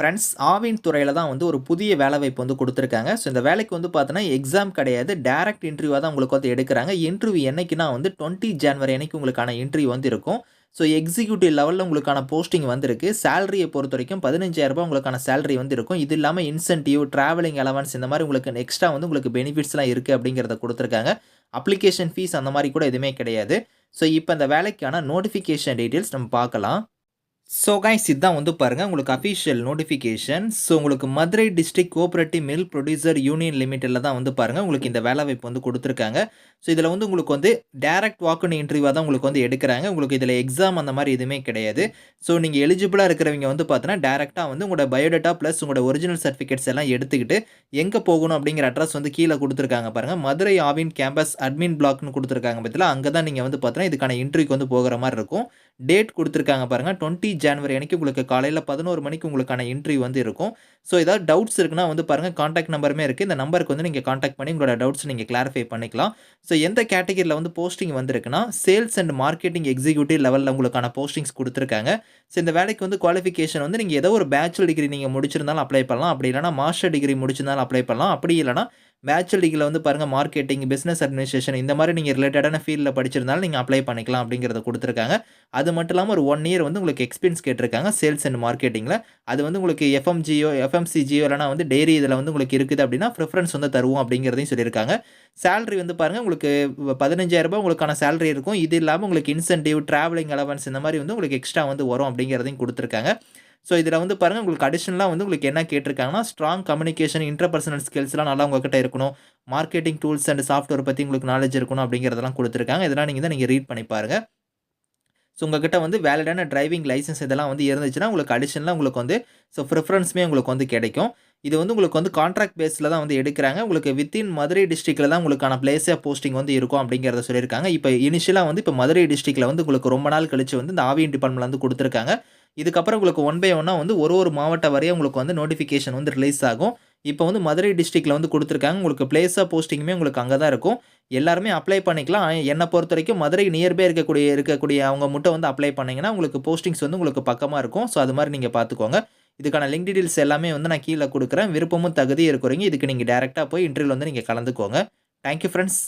Friends Aavin துறையில் தான் வந்து ஒரு புதிய வேலைவாய்ப்பு வந்து கொடுத்துருக்காங்க. ஸோ இந்த வேலைக்கு வந்து பார்த்தோன்னா எக்ஸாம் கிடையாது. டேரக்ட் இன்டர்வியூவாக தான் உங்களுக்கு வந்து எடுக்கிறாங்க. இன்டர்வியூ என்னைக்குன்னா வந்து டுவெண்ட்டி ஜான்வரி அன்னைக்கு உங்களுக்கான இன்டர்வியூ வந்து இருக்கும். ஸோ எக்ஸிக்யூட்டிவ் லெவலில் உங்களுக்கான போஸ்டிங் வந்திருக்கு. சேலரியை பொறுத்த வரைக்கும் பதினஞ்சாயிரரூபா உங்களுக்கான சேலரி வந்து இருக்கும். இது இல்லாமல் இன்சென்டிவ் ட்ராவலிங் அலவன்ஸ் இந்த மாதிரி உங்களுக்கு எக்ஸ்ட்ரா வந்து உங்களுக்கு பெனிஃபிட்ஸ்லாம் இருக்குது அப்படிங்கிறத கொடுத்துருக்காங்க. அப்ளிகேஷன் ஃபீஸ் அந்த மாதிரி கூட எதுவுமே கிடையாது. ஸோ இப்போ இந்த வேலைக்கான நோட்டிஃபிகேஷன் டீட்டெயில்ஸ் நம்ம பார்க்கலாம். ஸோ கைஸ் இதுதான் வந்து பாருங்கள் உங்களுக்கு அஃபிஷியல் நோட்டிஃபிகேஷன் ஸோ உங்களுக்கு Madurai district cooperative mill producer union லிமிட்டில் தான் வந்து பாருங்கள் உங்களுக்கு இந்த வேலை வாய்ப்பு வந்து கொடுத்துருக்காங்க. ஸோ இதில் வந்து உங்களுக்கு வந்து டேரக்ட் வாக்குன் இன்டர்வியூவாக தான் உங்களுக்கு வந்து எடுக்கிறாங்க. உங்களுக்கு இதில் எக்ஸாம் அந்த மாதிரி எதுவுமே கிடையாது. ஸோ நீங்கள் எலிஜிபிளாக இருக்கிறவங்க வந்து பார்த்தீங்கன்னா டேரெக்டாக வந்து உங்களோட பயோடேட்டா ப்ளஸ் உங்களோட ஒரிஜினல் சர்டிஃபிகேட்ஸ் எல்லாம் எடுத்துக்கிட்டு எங்கே போகணும் அப்படிங்கிற அட்ரஸ் வந்து கீழே கொடுத்துருக்காங்க பாருங்கள் மதுரை ஆவின் கேம்பஸ் அட்மின் பிளாக்னு கொடுத்துருக்காங்க பார்த்தீங்களா அங்கே தான் நீங்கள் வந்து பார்த்தீங்கன்னா இதுக்கான இன்டர்வியூக்கு வந்து போகிற மாதிரி இருக்கும். டேட் கொடுத்துருக்காங்க பாருங்கள் டுவெண்ட்டி ஜான்வரி அன்னைக்கு உங்களுக்கு காலையில் பதினோரு மணிக்கு உங்களுக்கான இன்டர்வியூ வந்து இருக்கும். ஸோ ஏதாவது டவுட்ஸ் இருக்குன்னா வந்து பாருங்கள் காண்டாக்ட் நம்பருமே இருக்குது இந்த நம்பருக்கு வந்து நீங்கள் காண்டாக்ட் பண்ணி உங்களோட டவுட்ஸ் நீங்கள் கிளாரிஃபை பண்ணிக்கலாம். ஸோ எந்த கேட்டகரியில் வந்து போஸ்டிங் வந்திருக்குன்னா சேல்ஸ் அண்ட் மார்க்கெட்டிங் எக்ஸிக்யூட்டிவ் லெவலில் உங்களுக்கான போஸ்டிங்ஸ் கொடுத்துருக்காங்க. ஸோ இந்த வேலைக்கு வந்து குவாலிஃபிகேஷன் வந்து நீங்கள் ஏதோ ஒரு பேச்சுலர் டிகிரி நீங்கள் முடிச்சிருந்தாலும் அப்ளை பண்ணலாம். அப்படி இல்லைனா மாஸ்டர் டிகிரி முடிச்சிருந்தாலும் அப்ளை பண்ணலாம். அப்படி இல்லைனா பேச்சுலர் டிகிரியில் வந்து பாருங்கள் மார்க்கெட்டிங் பிஸ்னஸ் அட்மினிஸ்ட்ரேஷன் இந்த மாதிரி நீங்கள் ரிலேட்டடான ஃபீல்டில் படிச்சிருந்தாலும் நீங்கள் அப்ளை பண்ணிக்கலாம் அப்படிங்கிறத கொடுத்துருக்காங்க. அது மட்டும் இல்லாமல் ஒரு ஒன் இயர் வந்து உங்களுக்கு எக்ஸ்பீரியன்ஸ் கேட்டிருக்காங்க சேல்ஸ் அண்ட் மார்க்கெட்டிங்கில் அது வந்து உங்களுக்கு எஃப்எம்ஜியோ எஃப்எம்சிஜியோ இல்லைனா வந்து டெய்ரி இதில் வந்து உங்களுக்கு இருக்குது அப்படின்னா ப்ரிஃபரன்ஸ் வந்து தருவோம் அப்படிங்கிறதையும் சொல்லியிருக்காங்க. சேலரி வந்து பாருங்கள் உங்களுக்கு பதினஞ்சாயிரரூபா உங்களுக்கான சேலரி இருக்கும். இது இல்லாமல் உங்களுக்கு இன்சென்டிவ் ட்ராவலிங் அலவன்ஸ் இந்த மாதிரி வந்து உங்களுக்கு எக்ஸ்ட்ரா வந்து வரும் அப்படிங்கிறதையும் கொடுத்துருக்காங்க. ஸோ இதில் வந்து பாருங்கள் உங்களுக்கு அடிஷனலாக வந்து உங்களுக்கு என்ன கேட்டிருக்காங்கன்னா ஸ்ட்ராங் கம்யூனிகேஷன் இன்டர்பர்சனல் ஸ்கில்ஸ்லாம் நல்லா உங்ககிட்ட இருக்கணும். மார்க்கெட்டிங் டூல்ஸ் அண்ட் சாஃப்ட்வேர் பற்றி உங்களுக்கு நாலேஜ் இருக்கணும் அப்படிங்கிறதெல்லாம் கொடுத்துருக்காங்க. இதெல்லாம் நீங்கள் தான் நீங்கள் ரீட் பண்ணி பாருங்கள் ஸோ உங்ககிட்ட வந்து வேலிடான டிரைவிங் லைசன்ஸ் இதெல்லாம் வந்து இருந்துச்சுன்னா உங்களுக்கு அடிஷனலாக உங்களுக்கு வந்து ஸோ ப்ரிஃபரன்ஸுமே உங்களுக்கு வந்து கிடைக்கும். இது வந்து உங்களுக்கு வந்து கான்ட்ராக்ட் பேஸில் தான் வந்து எடுக்கிறாங்க. உங்களுக்கு வித்தின் மதுரை டிஸ்ட்ரிக்டில் தான் உங்களுக்கான பிளேஸே போஸ்டிங் வந்து இருக்கும் அப்படிங்கிறத சொல்லியிருக்காங்க. இப்போ இனிஷியலாக வந்து இப்போ மதுரை டிஸ்ட்ரிக்டில் வந்து உங்களுக்கு ரொம்ப நாள் கழிச்சு வந்து இந்த ஆவியன் டிபார்ட்மெண்ட் வந்து கொடுத்துருக்காங்க. இதுக்கப்புறம் உங்களுக்கு ஒன் பை ஒன்னாக வந்து ஒரு ஒரு மாவட்ட வரையும் உங்களுக்கு வந்து நோட்டிஃபிகேஷன் வந்து ரிலீஸ் ஆகும். இப்போ வந்து மதுரை டிஸ்ட்ரிக்டில் வந்து கொடுத்துருக்காங்க. உங்களுக்கு பிளேஸாக போஸ்டிங்குமே உங்களுக்கு அங்கே தான் இருக்கும். எல்லாருமே அப்ளை பண்ணிக்கலாம். என்னை பொறுத்த வரைக்கும் மதுரை நியர்பை இருக்கக்கூடிய இருக்கக்கூடிய அவங்க மட்டும் வந்து அப்ளை பண்ணிங்கன்னா உங்களுக்கு போஸ்டிங்ஸ் வந்து உங்களுக்கு பக்கமாக இருக்கும். ஸோ அது மாதிரி நீங்கள் பார்த்துக்கோங்க. இதுக்கான லிங்க் டீடைல்ஸ் எல்லாமே வந்து நான் கீழே கொடுக்குறேன். விருப்பமும் தகுதி இருக்கிறீங்க. இதுக்கு நீங்கள் டேரெக்டாக போய் இன்டர்வியூவில் வந்து நீங்கள் கலந்துக்கோங்க. Thank you friends